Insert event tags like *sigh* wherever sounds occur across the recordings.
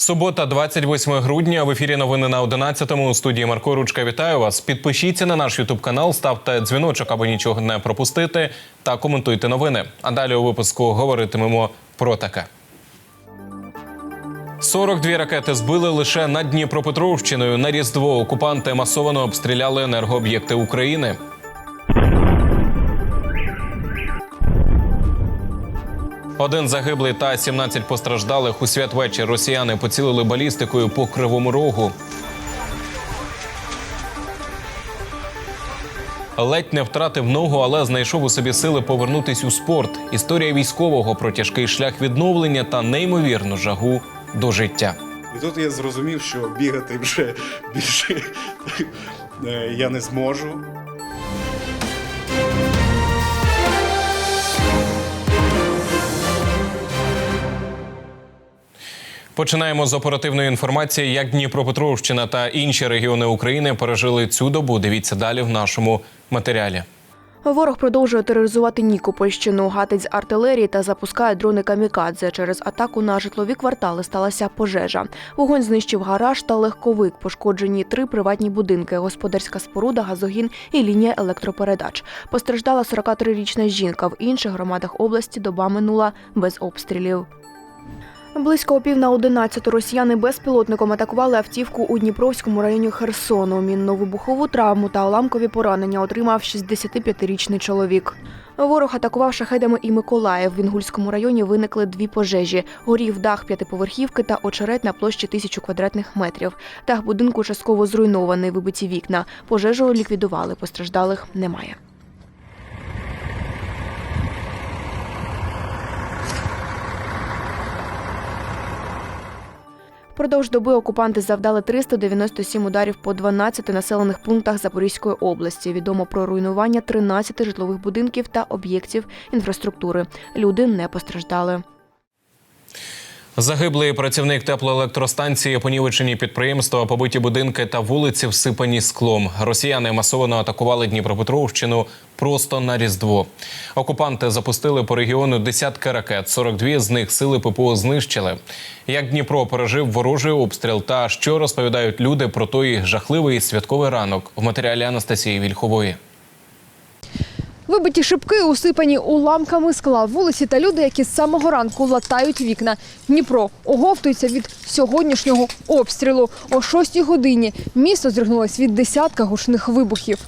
Субота, 28 грудня. В ефірі новини на 11-му. У студії Марко Ручка. Вітаю вас. Підпишіться на наш Ютуб канал, ставте дзвіночок, аби нічого не пропустити, та коментуйте новини. А далі у випуску говоритимемо про таке. 42 ракети збили лише над Дніпропетровщиною. На Різдво окупанти масово обстріляли енергооб'єкти України. Один загиблий та 17 постраждалих у святвечір росіяни поцілили балістикою по кривому рогу. Ледь не втратив ногу, але знайшов у собі сили повернутись у спорт. Історія військового про тяжкий шлях відновлення та неймовірну жагу до життя. І тут я зрозумів, що бігати вже більше е, я не зможу. Починаємо з оперативної інформації, як Дніпропетровщина та інші регіони України пережили цю добу. Дивіться далі в нашому матеріалі. Ворог продовжує тероризувати Нікопольщину, гатить з артилерії та запускає дрони камікадзе. Через атаку на житлові квартали сталася пожежа. Вогонь знищив гараж та легковик. Пошкоджені три приватні будинки, господарська споруда, газогін і лінія електропередач. Постраждала 43-річна жінка. В інших громадах області доба минула без обстрілів. Близько о пів на одинадцяту росіяни безпілотником атакували автівку у Дніпровському районі Херсону. Мінно-вибухову травму та уламкові поранення отримав 65-річний чоловік. Ворог атакував шахедами і Миколаїв. В Інгульському районі виникли дві пожежі. Горів дах п'ятиповерхівки та очерет на площі тисячу квадратних метрів. Дах будинку частково зруйнований, вибиті вікна. Пожежу ліквідували, постраждалих немає. Впродовж доби окупанти завдали 397 ударів по 12 населених пунктах Запорізької області. Відомо про руйнування 13 житлових будинків та об'єктів інфраструктури. Люди не постраждали. Загиблий працівник теплоелектростанції, понівечені підприємства, побиті будинки та вулиці всипані склом. Росіяни масово атакували Дніпропетровщину просто на різдво. Окупанти запустили по регіону десятки ракет. 42 з них сили ППО знищили. Як Дніпро пережив ворожий обстріл та що розповідають люди про той жахливий святковий ранок в матеріалі Анастасії Вільхової. Вибиті шибки усипані уламками скла, вулиці та люди, які з самого ранку латають вікна. Дніпро оговтується від сьогоднішнього обстрілу. О 6 годині місто зригнулось від десятка гучних вибухів.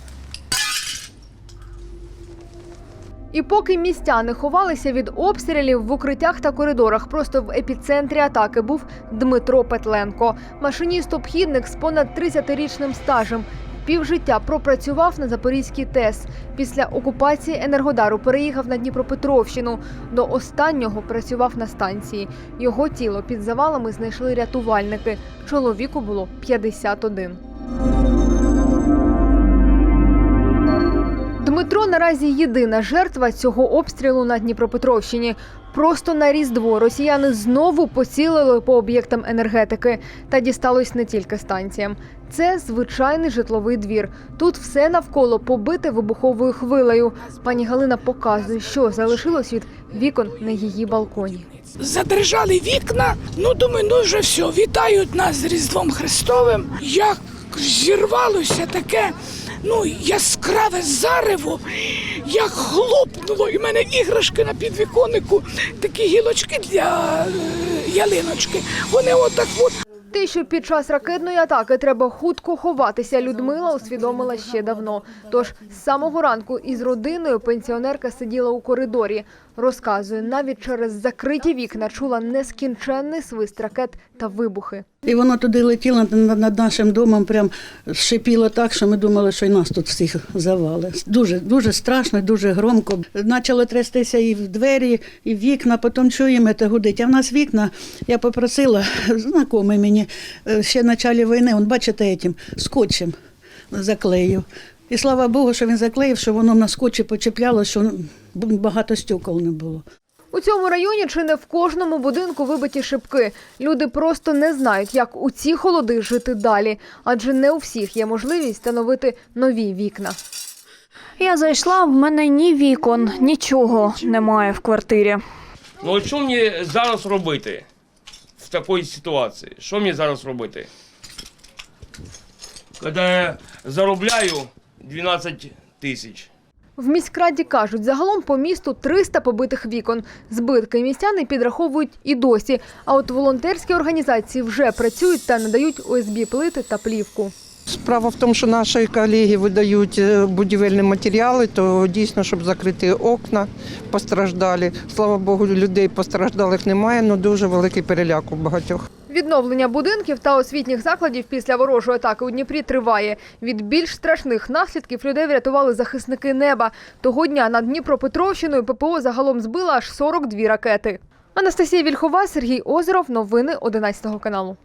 І поки містяни ховалися від обстрілів в укриттях та коридорах, просто в епіцентрі атаки був Дмитро Петленко, машиніст-обхідник з понад 30-річним стажем. Півжиття пропрацював на Запорізькій ТЕС. Після окупації Енергодару переїхав на Дніпропетровщину. До останнього працював на станції. Його тіло під завалами знайшли рятувальники. Чоловіку було 51. Дмитро наразі єдина жертва цього обстрілу на Дніпропетровщині. Просто на Різдво росіяни знову поцілили по об'єктам енергетики. Та дісталось не тільки станціям. Це звичайний житловий двір. Тут все навколо побите вибуховою хвилею. Пані Галина показує, що залишилось від вікон на її балконі. задержали вікна. Ну, думаю, ну вже все, вітають нас з Різдвом Христовим. Як зірвалося таке, ну, яскраве зарево, як хлопнуло, і в мене іграшки на підвіконнику, такі гілочки для е, ялиночки. Вони отак от Те, що під час ракетної атаки треба хутко ховатися, Людмила усвідомила ще давно. Тож з самого ранку із родиною пенсіонерка сиділа у коридорі. Розказує, навіть через закриті вікна чула нескінченний свист ракет та вибухи. І воно туди летіло над нашим домом, прям шипіло так, що ми думали, що і нас тут всіх завали. Дуже дуже страшно, дуже громко. Почало трястися і в двері, і в вікна, потім чуємо, це гудить. А в нас вікна, я попросила, знайомий мені, е, ще в початку війни, он, бачите, этим, скотчем заклеїв. І слава Богу, що він заклеїв, що воно на скотчі почепляло, що багато стекол не було. У цьому районі чи не в кожному будинку вибиті шибки. Люди просто не знають, як у ці холоди жити далі, адже не у всіх є можливість встановити нові вікна. Я зайшла, в мене ні вікон, нічого немає в квартирі. Ну що мені зараз робити? в такої ситуації. Що мені зараз робити? Коли я заробляю 12 тисяч. В міськраді кажуть, загалом по місту 300 побитих вікон. Збитки містяни підраховують і досі. А от волонтерські організації вже працюють та надають ОСБ плити та плівку. Справа в тому, що наші колеги видають е, будівельні матеріали, то дійсно, щоб закрити окна, постраждалі. Слава Богу, людей постраждалих немає, але дуже великий переляк у багатьох. Відновлення будинків та освітніх закладів після ворожої атаки у Дніпрі триває. Від більш страшних наслідків людей врятували захисники неба. Того дня над Дніпропетровщиною ППО загалом збила аж 42 ракети. Анастасія Вільхова, Сергій Озеров. Новини 11 каналу.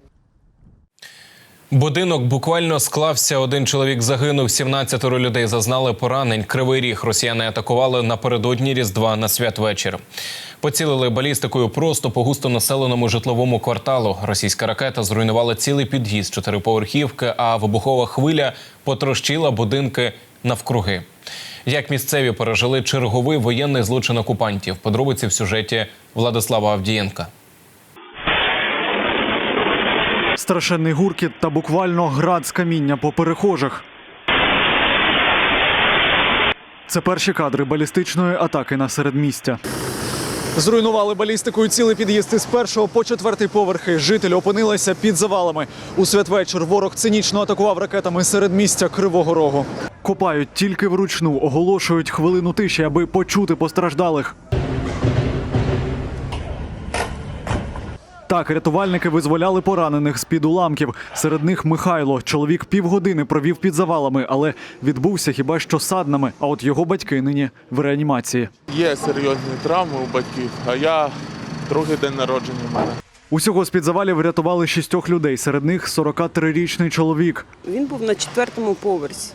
Будинок буквально склався. Один чоловік загинув, 17 людей зазнали поранень. Кривий ріг росіяни атакували напередодні Різдва на святвечір. Поцілили балістикою просто по густонаселеному житловому кварталу. Російська ракета зруйнувала цілий під'їзд чотириповерхівки, а вибухова хвиля потрощила будинки навкруги. Як місцеві пережили черговий воєнний злочин окупантів? Подробиці в сюжеті Владислава Авдієнка. Страшенний гуркіт та буквально град з каміння по перехожих. Це перші кадри балістичної атаки на середмістя. Зруйнували балістикою цілий під'їзд із першого по четвертий поверхи. Жителі опинилися під завалами. У святвечір ворог цинічно атакував ракетами середмістя Кривого Рогу. Копають тільки вручну, оголошують хвилину тиші, аби почути постраждалих. Так, рятувальники визволяли поранених з-під уламків. Серед них Михайло. Чоловік півгодини провів під завалами, але відбувся хіба що саднами. А от його батьки нині в реанімації. Є серйозні травми у батьків, а я другий день народження в мене. Усього з-під завалів врятували шістьох людей. Серед них 43-річний чоловік. Він був на четвертому поверсі.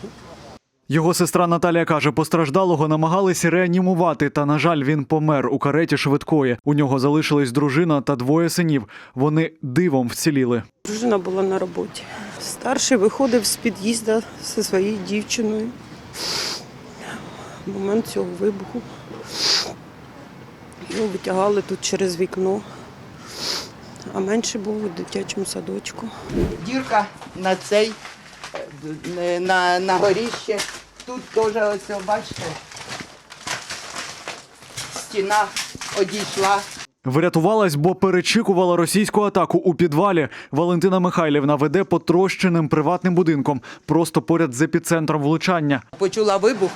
Його сестра Наталія каже, постраждалого намагалися реанімувати, та на жаль, він помер у кареті швидкої. У нього залишились дружина та двоє синів. Вони дивом вціліли. Дружина була на роботі. Старший виходив з під'їзду зі своєю дівчиною. В момент цього вибуху його витягали тут через вікно, а менше був у дитячому садочку. Дірка на цей, на, на горіще. Тут теж ось, бачите, стіна одійшла. Врятувалась, бо перечікувала російську атаку у підвалі. Валентина Михайлівна веде потрощеним приватним будинком просто поряд з епіцентром влучання. Почула вибух,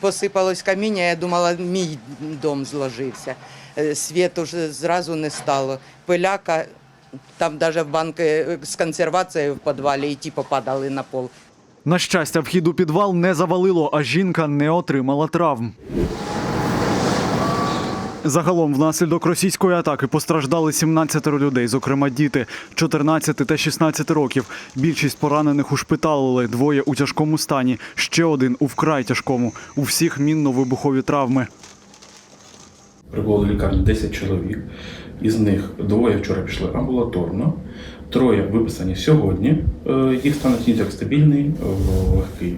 посипалось каміння, я думала, мій дом зложився. Е, Світу ж зразу не стало. Пиляка, там навіть банки з консервацією в підвалі і ті попадали на пол. На щастя, вхід у підвал не завалило, а жінка не отримала травм. Загалом, внаслідок російської атаки постраждали 17 людей, зокрема діти 14 та 16 років. Більшість поранених ушпиталили, двоє у тяжкому стані, ще один у вкрай тяжкому. У всіх мінно-вибухові травми. Прибуло до лікарні 10 чоловік. Із них двоє вчора пішли амбулаторно, троє виписані сьогодні. Е, Їх стан як стабільний, легкий.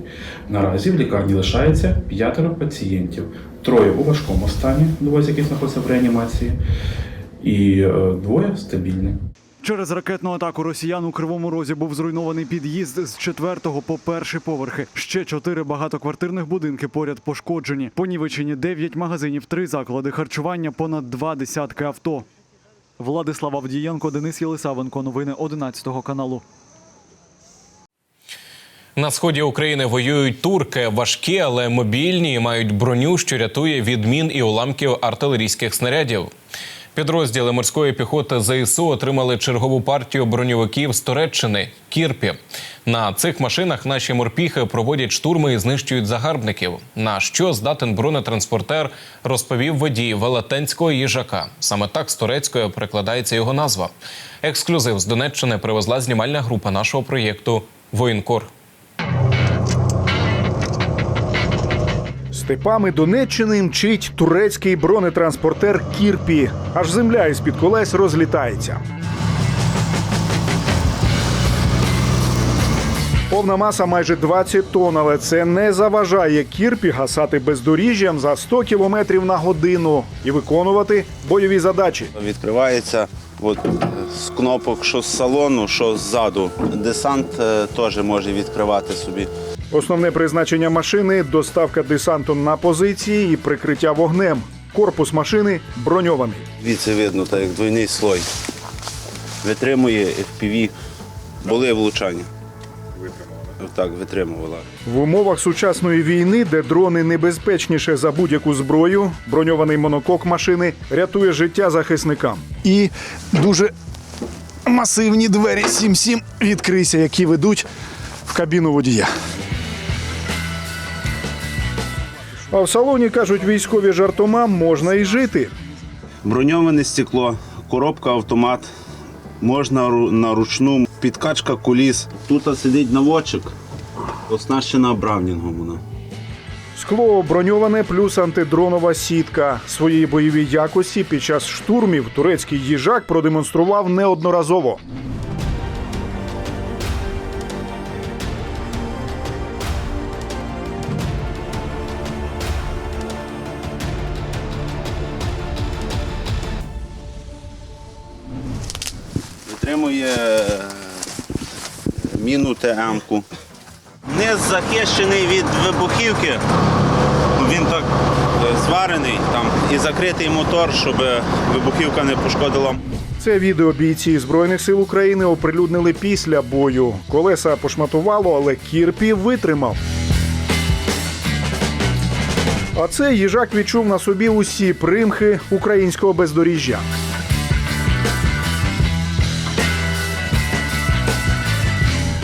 Наразі в лікарні лишається п'ятеро пацієнтів. Троє у важкому стані, двоє з яких знаходяться в реанімації, і е, двоє стабільні. Через ракетну атаку росіян у Кривому Розі був зруйнований під'їзд з четвертого по перший поверхи. Ще чотири багатоквартирних будинки поряд пошкоджені. Понівечені дев'ять магазинів, три заклади харчування, понад два десятки авто. Владислав Авдієнко, Денис Єлисавенко. Новини 11 каналу. На сході України воюють турки, важкі, але мобільні і мають броню, що рятує від мін і уламків артилерійських снарядів. Підрозділи морської піхоти ЗСУ отримали чергову партію броньовиків з Туреччини Кірпі. На цих машинах наші морпіхи проводять штурми і знищують загарбників. На що здатен бронетранспортер, розповів водій велетенського їжака. Саме так з турецькою перекладається його назва. Ексклюзив з Донеччини привезла знімальна група нашого проєкту Воєнкор. Степами Донеччини мчить турецький бронетранспортер Кірпі. Аж земля із-під колес розлітається. Повна маса майже 20 тонн, але це не заважає Кірпі гасати бездоріжжям за 100 км на годину і виконувати бойові задачі. Відкривається От е, з кнопок, що з салону, що ззаду. Десант е, теж може відкривати собі. Основне призначення машини доставка десанту на позиції і прикриття вогнем. Корпус машини броньований. Звідси видно, так як двойний слой. Витримує FPV. Були влучання. Так, витримувала. В умовах сучасної війни, де дрони небезпечніше за будь-яку зброю, броньований монокок машини рятує життя захисникам. І дуже масивні двері 7-7 відкрийся, які ведуть в кабіну водія. А в салоні кажуть військові жартома можна і жити. Броньоване стекло, коробка автомат, можна на ручну, підкачка куліс. Тут сидить наводчик, оснащена бравнінгом вона. Скло броньоване плюс антидронова сітка. Свої бойові якості під час штурмів турецький їжак продемонстрував неодноразово. Витримує е, міну ТМ-ку. Низ захищений від вибухівки. Він так е, зварений там і закритий мотор, щоб вибухівка не пошкодила. Це відео бійці Збройних сил України оприлюднили після бою. Колеса пошматувало, але Кірпі витримав. А це їжак відчув на собі усі примхи українського бездоріжжя.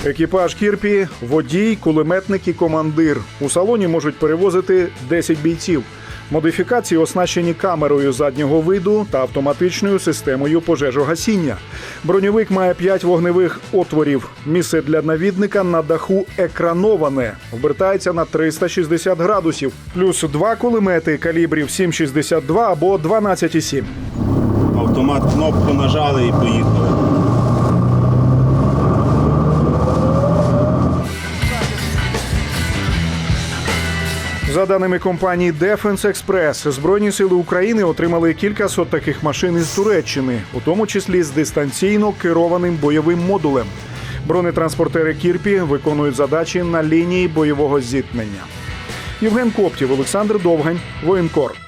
Екіпаж Кірпі, водій, кулеметник і командир. У салоні можуть перевозити 10 бійців. Модифікації оснащені камерою заднього виду та автоматичною системою пожежогасіння. Броньовик має 5 вогневих отворів. Місце для навідника на даху екрановане. Обертається на 360 градусів. Плюс два кулемети калібрів 7,62 або 12,7. Автомат кнопку нажали і поїхали. За даними компанії Defense Express, Збройні сили України отримали кількасот таких машин із Туреччини, у тому числі з дистанційно керованим бойовим модулем. Бронетранспортери Кірпі виконують задачі на лінії бойового зіткнення. Євген Коптів, Олександр Довгань, Воєнкор.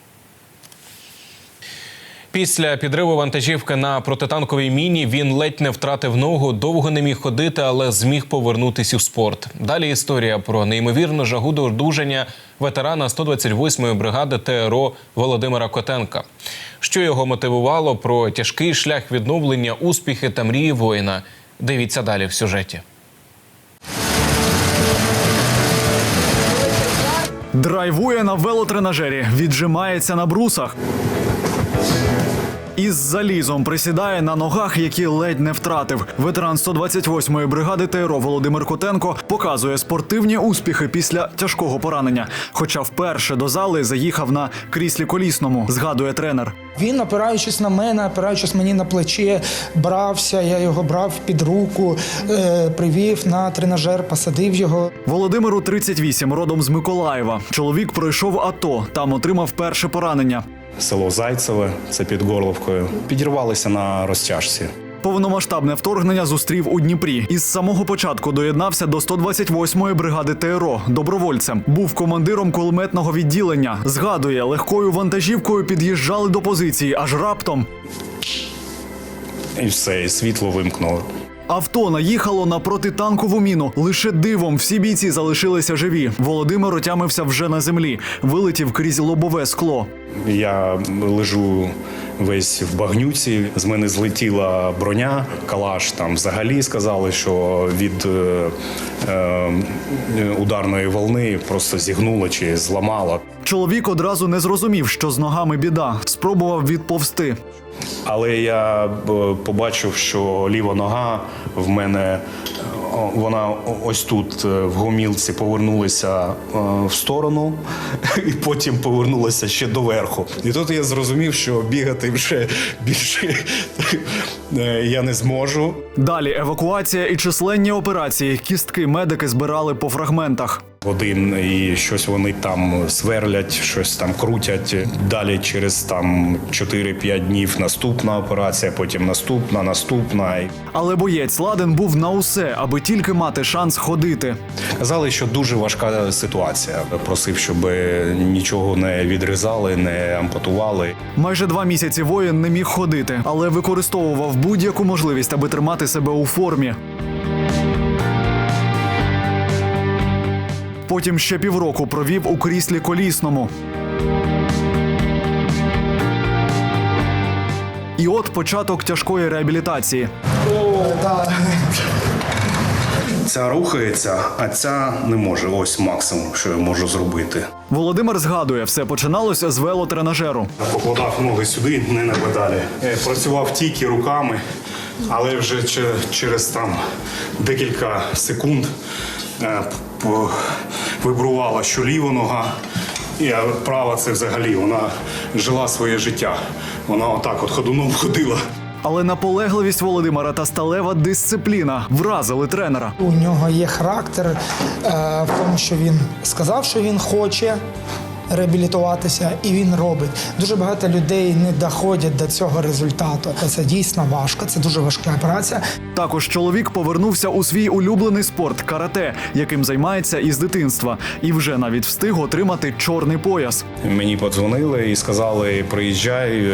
Після підриву вантажівки на протитанковій міні він ледь не втратив ногу, довго не міг ходити, але зміг повернутися у спорт. Далі історія про неймовірну жагу до одужання ветерана 128-ї бригади ТРО Володимира Котенка. Що його мотивувало про тяжкий шлях відновлення, успіхи та мрії воїна. Дивіться далі в сюжеті. Драйвує на велотренажері, віджимається на брусах. Із залізом присідає на ногах, які ледь не втратив. Ветеран 128-ї бригади ТРО Володимир Котенко показує спортивні успіхи після тяжкого поранення. Хоча вперше до зали заїхав на кріслі колісному, згадує тренер. Він, опираючись на мене, опираючись мені на плече, брався. Я його брав під руку, е, привів на тренажер, посадив його. Володимиру 38, родом з Миколаєва. Чоловік пройшов АТО, там отримав перше поранення. Село Зайцеве, це під Горловкою. Підірвалися на розтяжці. Повномасштабне вторгнення зустрів у Дніпрі. Із самого початку доєднався до 128-ї бригади ТРО добровольцем. Був командиром кулеметного відділення. Згадує, легкою вантажівкою під'їжджали до позиції, аж раптом І все, і світло вимкнуло. авто наїхало на протитанкову міну. Лише дивом всі бійці залишилися живі. Володимир отямився вже на землі, вилетів крізь лобове скло. Я лежу весь в багнюці. З мене злетіла броня, калаш. Там взагалі сказали, що від е, е, ударної волни просто зігнуло чи зламало. Чоловік одразу не зрозумів, що з ногами біда. Спробував відповсти. Але я побачив, що ліва нога в мене вона ось тут е, в гомілці повернулася е, в сторону, *laughs* і потім повернулася ще доверху. І тут я зрозумів, що бігати вже *laughs* більше е, я не зможу. Далі евакуація і численні операції. Кістки медики збирали по фрагментах. Один і щось вони там сверлять, щось там крутять. Далі через там 4-5 днів наступна операція, потім наступна, наступна. Але боєць ладен був на усе, аби тільки мати шанс ходити. Казали, що дуже важка ситуація. Просив, щоб нічого не відрізали, не ампутували. Майже два місяці воїн не міг ходити, але використовував будь-яку можливість, аби тримати себе у формі. Потім ще півроку провів у кріслі колісному. І от початок тяжкої реабілітації. Ця рухається, а ця не може. Ось максимум, що я можу зробити. Володимир згадує, все починалося з велотренажеру. Покладав ноги сюди, не на педалі. Е, Працював тільки руками, але вже через там декілька секунд е, вибрувала, що ліва нога, і права це взагалі вона жила своє життя. Вона отак от ходуном ходила. Але наполегливість Володимира та сталева дисципліна вразили тренера. У нього є характер е, в тому, що він сказав, що він хоче реабілітуватися, і він робить. Дуже багато людей не доходять до цього результату. Це дійсно важко. Це дуже важка операція. Також чоловік повернувся у свій улюблений спорт карате, яким займається із дитинства, і вже навіть встиг отримати чорний пояс. Мені подзвонили і сказали: приїжджай.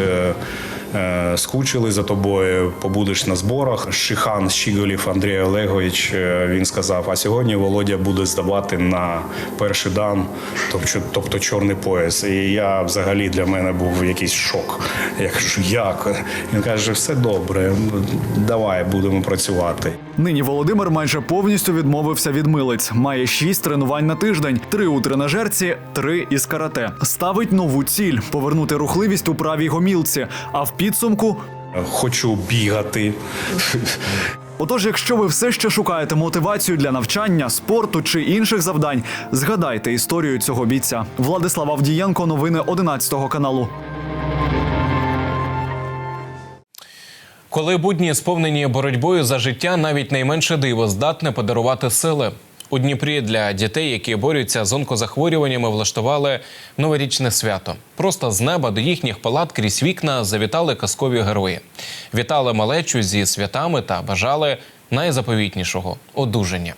Е, Скучили за тобою, побудеш на зборах. Шихан Щіголів Андрій Олегович е, він сказав: а сьогодні Володя буде здавати на перший дан, тобто, тобто чорний пояс. І я взагалі для мене був якийсь шок. Я кажу, як? Він каже, все добре, давай будемо працювати. Нині Володимир майже повністю відмовився від милиць. Має шість тренувань на тиждень: три у тренажерці, три із карате. Ставить нову ціль повернути рухливість у правій гомілці. А в підсумку Хочу бігати. Отож, якщо ви все ще шукаєте мотивацію для навчання, спорту чи інших завдань, згадайте історію цього бійця. Владислав Авдієнко, новини 11 каналу. Коли будні сповнені боротьбою за життя, навіть найменше диво здатне подарувати сили. У Дніпрі для дітей, які борються з онкозахворюваннями, влаштували новорічне свято. Просто з неба до їхніх палат крізь вікна завітали казкові герої. Вітали малечу зі святами та бажали найзаповітнішого одужання.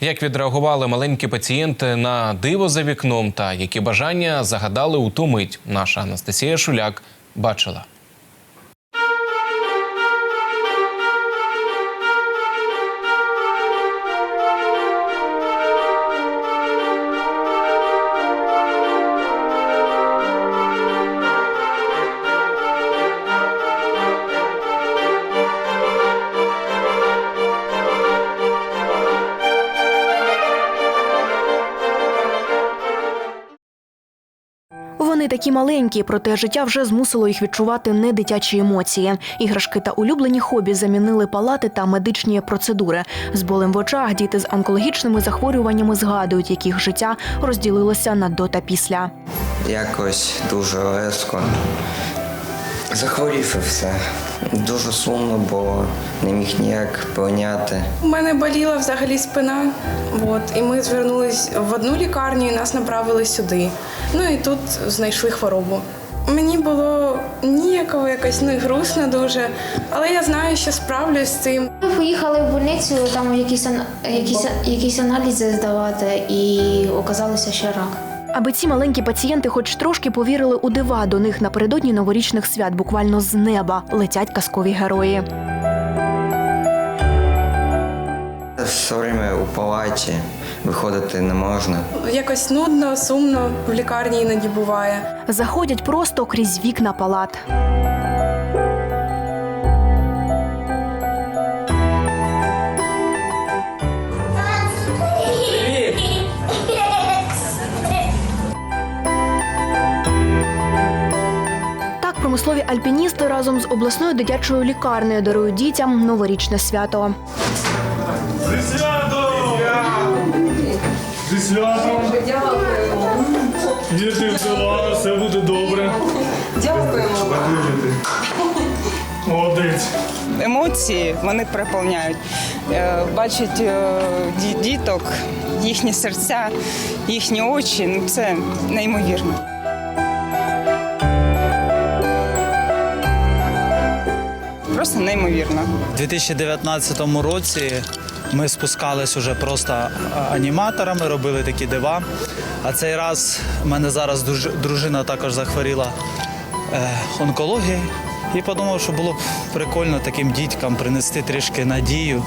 Як відреагували маленькі пацієнти на диво за вікном та які бажання загадали у ту мить, наша Анастасія Шуляк бачила. Такі маленькі, проте життя вже змусило їх відчувати не дитячі емоції. Іграшки та улюблені хобі замінили палати та медичні процедури. З болем в очах діти з онкологічними захворюваннями згадують, яких життя розділилося на до та після. Якось дуже легко Захворів і все. Дуже сумно, бо не міг ніяк поняти. У мене боліла взагалі спина, от, і ми звернулись в одну лікарню і нас направили сюди. Ну і тут знайшли хворобу. Мені було ніяково якось ну, і грустно дуже, але я знаю, що справлюсь з цим. Ми поїхали в больницю, там якісь, якісь, якісь аналізи здавати, і оказалося, що рак. Аби ці маленькі пацієнти, хоч трошки повірили у дива, до них напередодні новорічних свят буквально з неба летять казкові герої. Все время у палаті виходити не можна. Якось нудно, сумно в лікарні іноді буває. Заходять просто крізь вікна палат. Промислові альпіністи разом з обласною дитячою лікарнею дарують дітям новорічне свято. Діти взяла, все буде добре. Дякуємо. Молодець. емоції вони переповняють. Е, Бачать е, діток, їхні серця, їхні очі. Ну це неймовірно. Просто неймовірно. У 2019 році ми спускались уже просто аніматорами, робили такі дива. А цей раз в мене зараз дружина також захворіла е, онкологією. І подумав, що було б прикольно таким діткам принести трішки надію,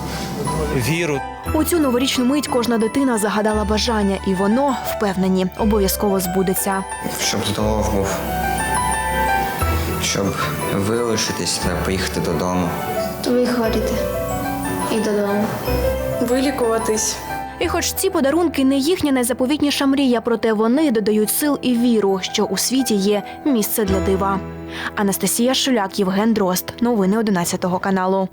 віру. У цю новорічну мить кожна дитина загадала бажання, і воно, впевнені, обов'язково збудеться. Щоб здоров був. Щоб вилишитись та поїхати додому. Вихворіти і додому. Вилікуватись. І хоч ці подарунки не їхня найзаповітніша мрія, проте вони додають сил і віру, що у світі є місце для дива. Анастасія Шуляк, Євген Дрозд. Новини 11 каналу.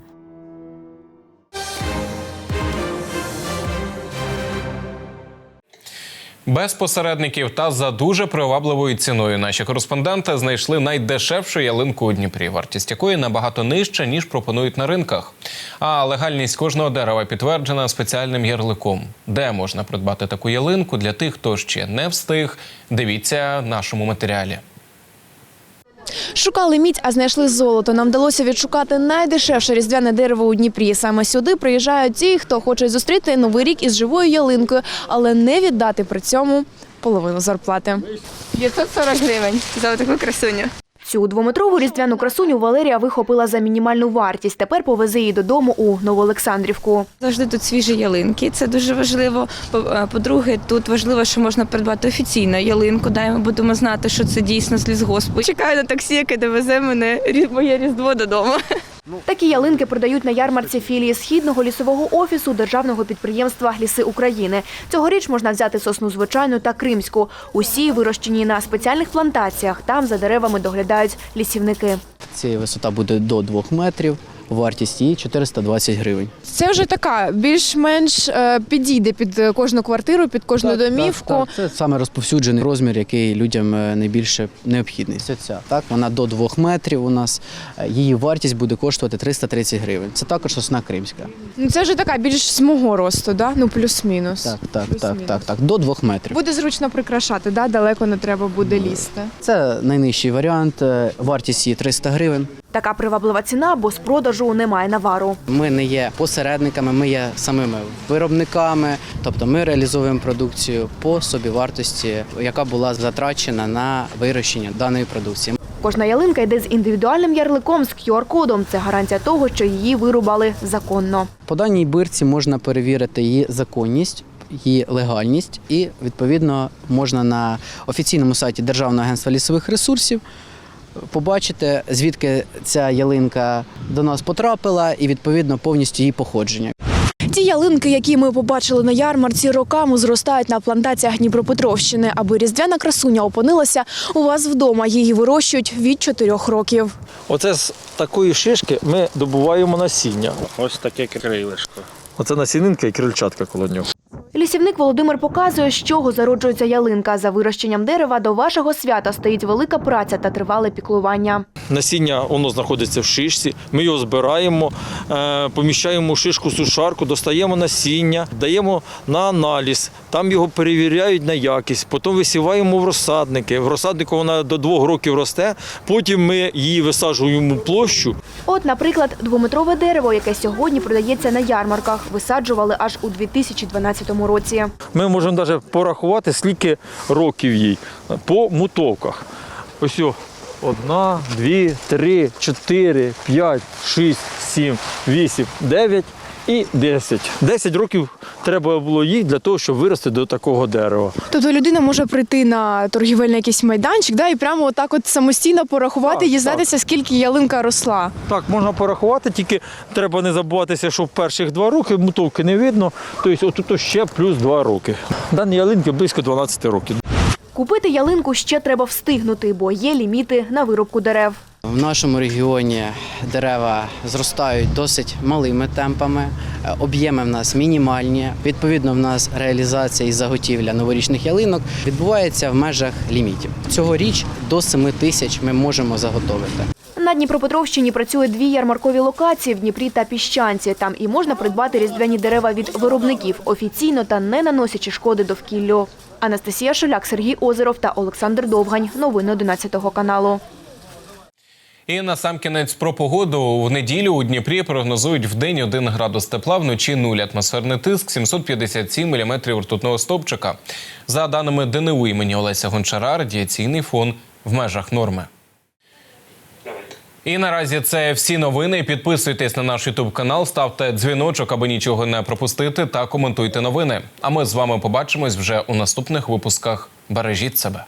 Без посередників та за дуже привабливою ціною наші кореспонденти знайшли найдешевшу ялинку у Дніпрі, вартість якої набагато нижча ніж пропонують на ринках. А легальність кожного дерева підтверджена спеціальним ярликом. Де можна придбати таку ялинку для тих, хто ще не встиг. Дивіться нашому матеріалі. Шукали мідь, а знайшли золото. Нам вдалося відшукати найдешевше різдвяне дерево у Дніпрі. Саме сюди приїжджають ті, хто хоче зустріти новий рік із живою ялинкою, але не віддати при цьому половину зарплати. 540 гривень за таку красуню. Цю двометрову різдвяну красуню Валерія вихопила за мінімальну вартість. Тепер повезе її додому у Новоолександрівку. Завжди тут свіжі ялинки. Це дуже важливо. Е, По-друге, тут важливо, що можна придбати офіційну ялинку. Дай ми будемо знати, що це дійсно з лісгоспу. Чекаю на таксі, яке довезе мене моє різдво додому. Такі ялинки продають на ярмарці філії східного лісового офісу державного підприємства Ліси України. Цьогоріч можна взяти сосну звичайну та кримську. Усі вирощені на спеціальних плантаціях. Там за деревами доглядають лісівники. Ця висота буде до двох метрів, вартість її 420 гривень. Це вже така більш-менш е, підійде під е, кожну квартиру, під кожну домівку. Так, це саме розповсюджений розмір, який людям е, найбільше необхідний. Це ця, так, вона до 2 метрів у нас. Її вартість буде коштувати 330 гривень. Це також сосна кримська. Ну це вже така більш з мого росту, да? ну плюс-мінус. Так, так, так, так, так, до 2 метрів. Буде зручно прикрашати, да? далеко не треба буде лізти. Це найнижчий варіант. Вартість її 300 гривень. Така приваблива ціна, бо з продажу немає навару. Ми не є посередниками, ми є самими виробниками, тобто ми реалізовуємо продукцію по собівартості, яка була затрачена на вирощення даної продукції. Кожна ялинка йде з індивідуальним ярликом з QR-кодом. Це гарантія того, що її вирубали законно. По даній бирці можна перевірити її законність. Її легальність, і відповідно можна на офіційному сайті Державного агентства лісових ресурсів побачити, звідки ця ялинка до нас потрапила, і відповідно повністю її походження. Ті ялинки, які ми побачили на ярмарці, роками зростають на плантаціях Дніпропетровщини. Аби різдвяна красуня опинилася у вас вдома. Її вирощують від 4 років. Оце з такої шишки ми добуваємо насіння. Ось таке крилишко. Оце насінинка і крильчатка коло нього. Лісівник Володимир показує, з чого зароджується ялинка. За вирощенням дерева до вашого свята стоїть велика праця та тривале піклування. Насіння воно знаходиться в шишці. Ми його збираємо, е, поміщаємо у шишку сушарку, достаємо насіння, даємо на аналіз. Там його перевіряють на якість. Потім висіваємо в розсадники. В розсаднику вона до двох років росте. Потім ми її висаджуємо в площу. От, наприклад, двометрове дерево, яке сьогодні продається на ярмарках, висаджували аж у 2012 році. Ми можемо навіть порахувати, скільки років їй по мутовках. Ось одна, дві, три, чотири, п'ять, шість, сім, вісім, дев'ять і десять. Десять років треба було їй для того, щоб вирости до такого дерева. Тобто людина може прийти на торгівельний якийсь майданчик, да, і прямо отак от самостійно порахувати, Так, дізнатися, скільки ялинка росла. Так, можна порахувати, тільки треба не забуватися, що в перших два роки мутовки не видно, тобто отут ще плюс два роки. Дані ялинки близько 12 років. Купити ялинку ще треба встигнути, бо є ліміти на вирубку дерев. В нашому регіоні дерева зростають досить малими темпами. Е, Об'єми в нас мінімальні. Відповідно, в нас реалізація і заготівля новорічних ялинок відбувається в межах лімітів. Цьогоріч до 7 тисяч ми можемо заготовити. На Дніпропетровщині працює дві ярмаркові локації в Дніпрі та Піщанці. Там і можна придбати різдвяні дерева від виробників офіційно та не наносячи шкоди довкіллю. Анастасія Шуляк, Сергій Озеров та Олександр Довгань. Новини 11 каналу. І на сам кінець про погоду в неділю у Дніпрі прогнозують в день 1 градус тепла, вночі 0 атмосферний тиск, 757 міліметрів ртутного стовпчика. За даними ДНУ імені Олеся Гончара, радіаційний фон в межах норми. І наразі це всі новини. Підписуйтесь на наш Ютуб канал, ставте дзвіночок, аби нічого не пропустити, та коментуйте новини. А ми з вами побачимось вже у наступних випусках. Бережіть себе.